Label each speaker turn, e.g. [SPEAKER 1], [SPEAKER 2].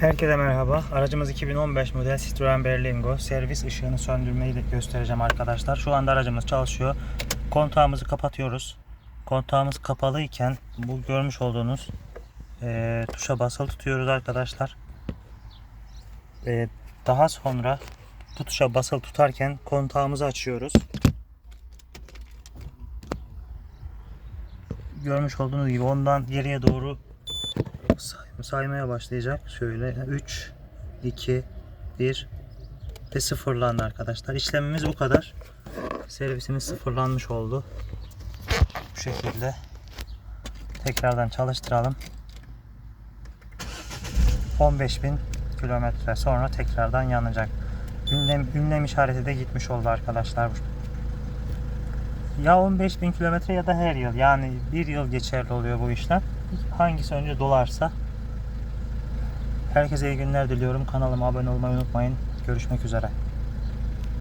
[SPEAKER 1] Herkese merhaba. Aracımız 2015 model Citroen Berlingo. Servis ışığını söndürmeyi de göstereceğim arkadaşlar. Şu anda aracımız çalışıyor. Kontağımızı kapatıyoruz. Kontağımız kapalı iken bu görmüş olduğunuz eee, tuşa basılı tutuyoruz arkadaşlar. Eee, daha sonra bu tuşa basılı tutarken kontağımızı açıyoruz. Görmüş olduğunuz gibi ondan geriye doğru saymaya başlayacak. Şöyle 3, 2, 1 ve sıfırlandı arkadaşlar. İşlemimiz bu kadar. Servisimiz sıfırlanmış oldu. Bu şekilde tekrardan çalıştıralım. 15.000 kilometre sonra tekrardan yanacak. Ünlem, ünlem işareti de gitmiş oldu arkadaşlar. Ya 15.000 kilometre ya da her yıl. Yani bir yıl geçerli oluyor bu işlem. Hangisi önce dolarsa. Herkese iyi günler diliyorum. Kanalıma abone olmayı unutmayın. Görüşmek üzere.